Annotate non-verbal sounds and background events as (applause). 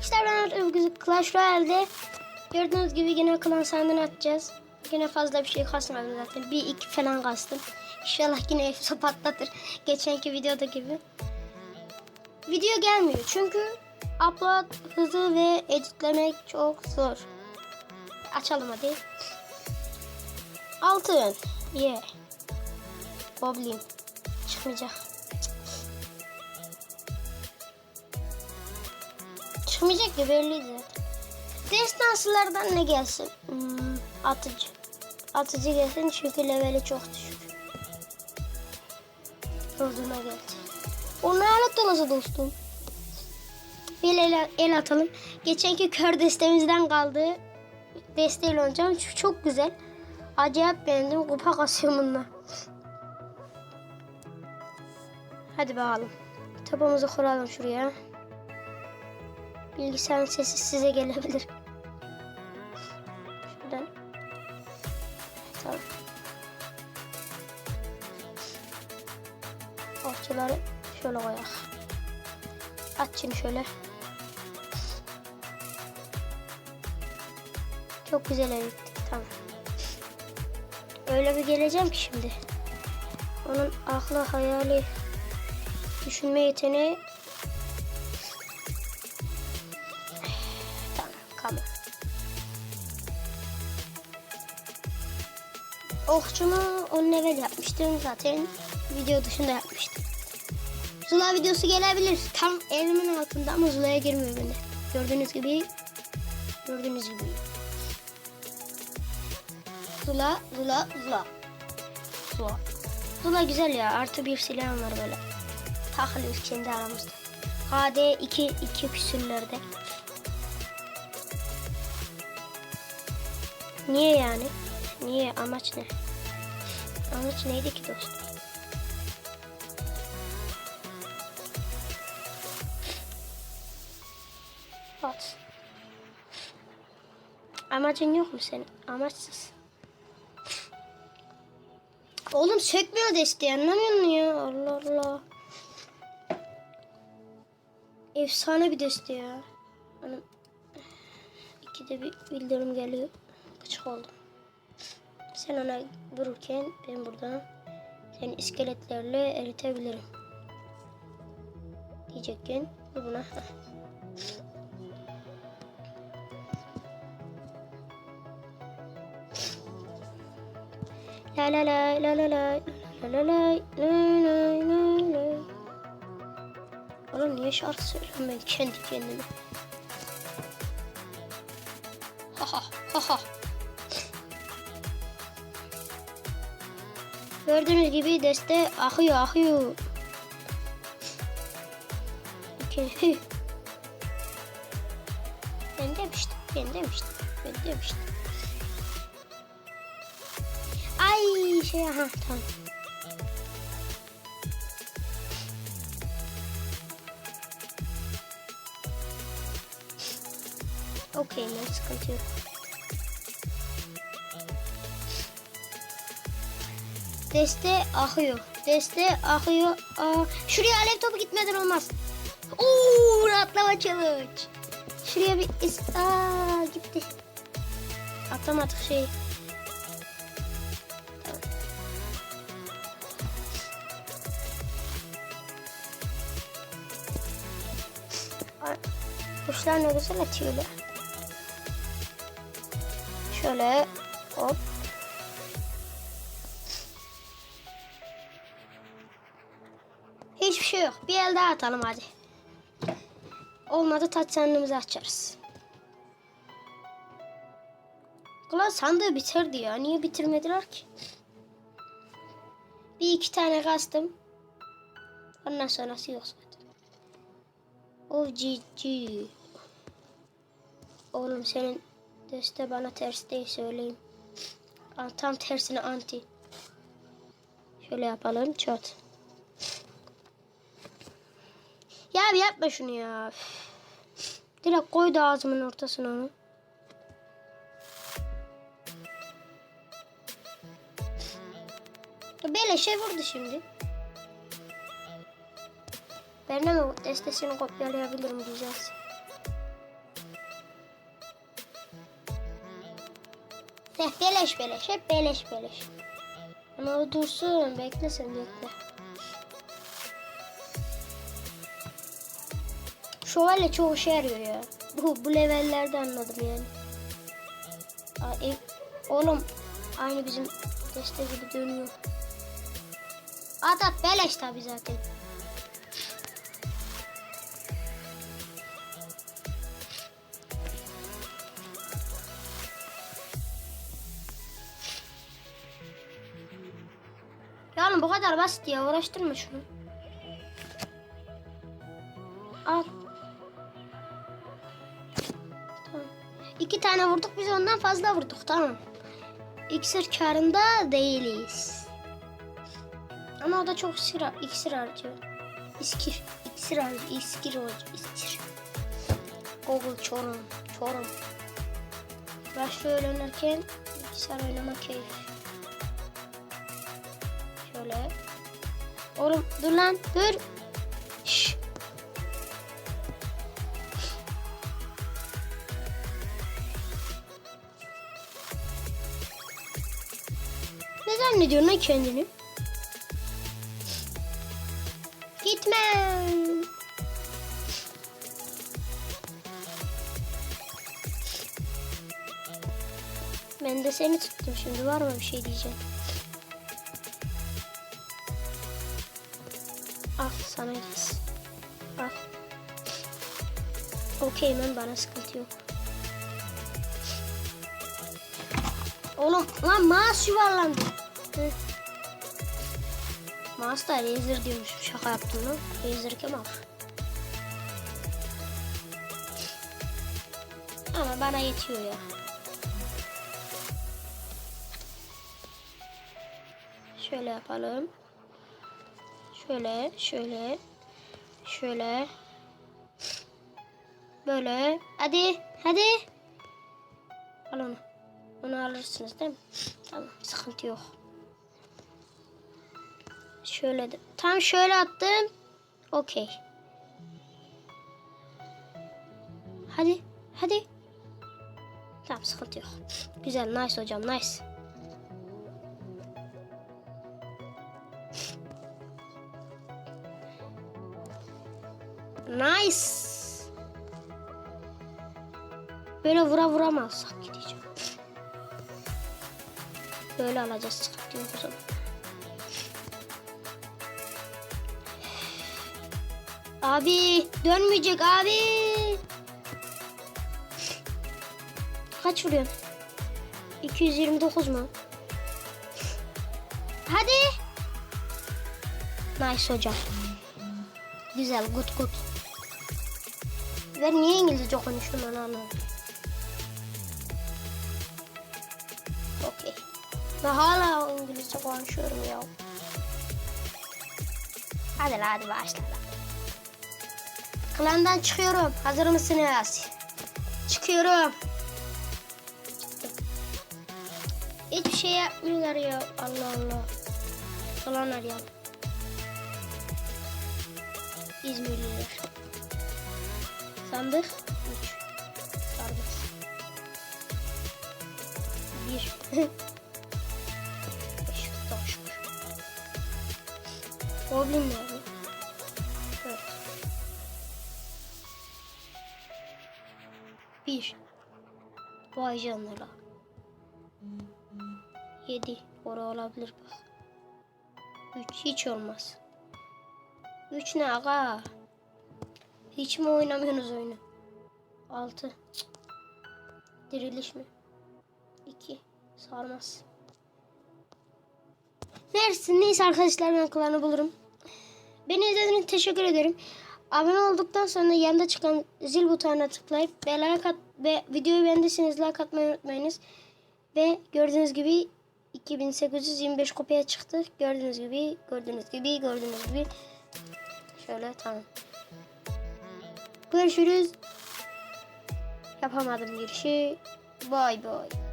İşte ben Clash Royale'de gördüğünüz gibi yine klan sandığını atacağız. Yine fazla bir şey kasmadım zaten. Bir iki falan kastım. İnşallah yine hepsi patlatır. (laughs) Geçenki videoda gibi. Video gelmiyor çünkü upload hızı ve editlemek çok zor. Açalım hadi. Altın. Yeah. Goblin. Çıkmayacak. Çıkmayacak ki belliydi. Destansılardan ne gelsin? Hmm, atıcı. Atıcı gelsin çünkü leveli çok düşük. Orduna geldi. O ne alet olası dostum? Bir el, el atalım. Geçenki kör destemizden kaldı. Desteğiyle oynayacağım. Çok güzel. Acayip beğendim. Kupa kasıyorum bununla. Hadi bakalım. Topumuzu kuralım şuraya. Bilgisayarın sesi size gelebilir. Şuradan. Tamam. Okçuları şöyle koyak. Aç şimdi şöyle. Çok güzel erittik. Tamam. Öyle bir geleceğim ki şimdi. Onun aklı, hayali, düşünme yeteneği Tamam, tamam. Okçumu 10 level yapmıştım zaten. Video dışında yapmıştım. Zula videosu gelebilir. Tam elimin altında ama Zula'ya girmiyor bende. Gördüğünüz gibi. Gördüğünüz gibi. Zula, Zula, Zula. Zula. Zula güzel ya. Artı bir silahım var böyle. Takılıyoruz kendi aramızda. HD 2 2 küsürlerde. Niye yani? Niye? Amaç ne? Amaç neydi ki dostum? At. Amacın yok mu senin? Amaçsız. Oğlum sökmüyor desteği anlamıyor musun ya? Allah Allah. Efsane bir deste ya. Hani ikide bir bildirim geliyor. Gıcık oldum. Sen ona vururken ben buradan seni iskeletlerle eritebilirim. Diyecekken bu buna. La la la la la la la la la la la la Oğlum niye şarkı söylüyorum ben kendi kendime? Ha ha ha ha. Gördüğünüz gibi deste akıyor akıyor. İki- Ben demiştim, ben demiştim, ben demiştim. Ay şey aha tamam. Okey ne sıkıntı. Deste akıyor. Deste akıyor. Aa, şuraya alev topu gitmeden olmaz. Oo, atlama challenge. Şuraya bir is Aa, gitti. Atlamadık şey. Kuşlar ne güzel atıyorlar. Şöyle hop. Hiçbir şey yok. Bir el daha atalım hadi. Olmadı taç sandığımızı açarız. Ulan sandığı bitirdi ya. Niye bitirmediler ki? Bir iki tane kastım. Ondan sonrası yok zaten. Oh cici. Oğlum senin deste bana ters değil söyleyeyim. Tam tersine anti. Şöyle yapalım çat. Ya bir yapma şunu ya. Direkt koy da ağzımın ortasına onu. Beleşe vurdu şimdi. Ben de mi destesini kopyalayabilirim diyeceğiz. Heh, beleş beleş. Hep beleş beleş. Ama o dursun. Bekle sen bekle. Şövalye çok işe yarıyor ya. Bu, bu levellerde anladım yani. Aa, e, oğlum aynı bizim deste gibi dönüyor. At at beleş tabi zaten. Bu kadar basit ya uğraştırma şunu. Al. Tamam. İki tane vurduk biz ondan fazla vurduk tamam. İksir karında değiliz. Ama o da çok iksir, iksir harcıyor. İskir, iksir harcıyor, iskir harcıyor, iskir. Google Çorum, Çorum. Başlıyor oynarken bilgisayar oynama keyif. Oğlum dur lan dur. Şşş. Ne zannediyorsun lan kendini? Gitme. Ben de seni tuttum şimdi var mı bir şey diyeceğim. Al sana gitsin. Al. Okey ben bana sıkıntı yok. Oğlum lan mouse yuvarlandı. Hı. Mouse da Razer diyormuş. Şaka yaptım lan. Razer kim al? Ama bana yetiyor ya. Şöyle yapalım. Şöyle, şöyle, şöyle. Böyle. Hadi, hadi. Al onu. Onu alırsınız değil mi? Tamam, sıkıntı yok. Şöyle de. Tam şöyle attım. Okey. Hadi, hadi. Tamam, sıkıntı yok. Güzel, nice hocam, nice. Nice. Böyle vura vuramazsak gideceğim. Böyle alacağız sıkıntı yok o zaman. Abi dönmeyecek abi. Kaç vuruyorsun? 229 mu? Hadi. Nice hocam. Güzel, good good. Ben niye İngilizce konuştum onu anlamadım. Okey. Ben hala İngilizce konuşuyorum ya. Hadi hadi başla la. Klandan çıkıyorum. Hazır mısınız? Çıkıyorum. Hiçbir şey yapmıyorlar ya. Allah Allah. Klan arayalım. İzmirliler. Sandık 3. Sarmaz. 1. 5. Taş. Goblin nerede? 4. 1. Vay canına. 7. Ora olabilir bak. 3 hiç olmaz. 3 ne aga? Hiç mi oynamıyorsunuz oyunu? 6. Diriliş mi? 2. Sarmaz. Neyse, neyse arkadaşlar ben kulağını bulurum. Beni izlediğiniz için teşekkür ederim. Abone olduktan sonra yanında çıkan zil butonuna tıklayıp ve like at, ve videoyu beğendiyseniz like atmayı unutmayınız. Ve gördüğünüz gibi 2825 kopya çıktı. Gördüğünüz gibi, gördüğünüz gibi, gördüğünüz gibi. Şöyle tamam. Görüşürüz. Yapamadım girişi. Bay bay.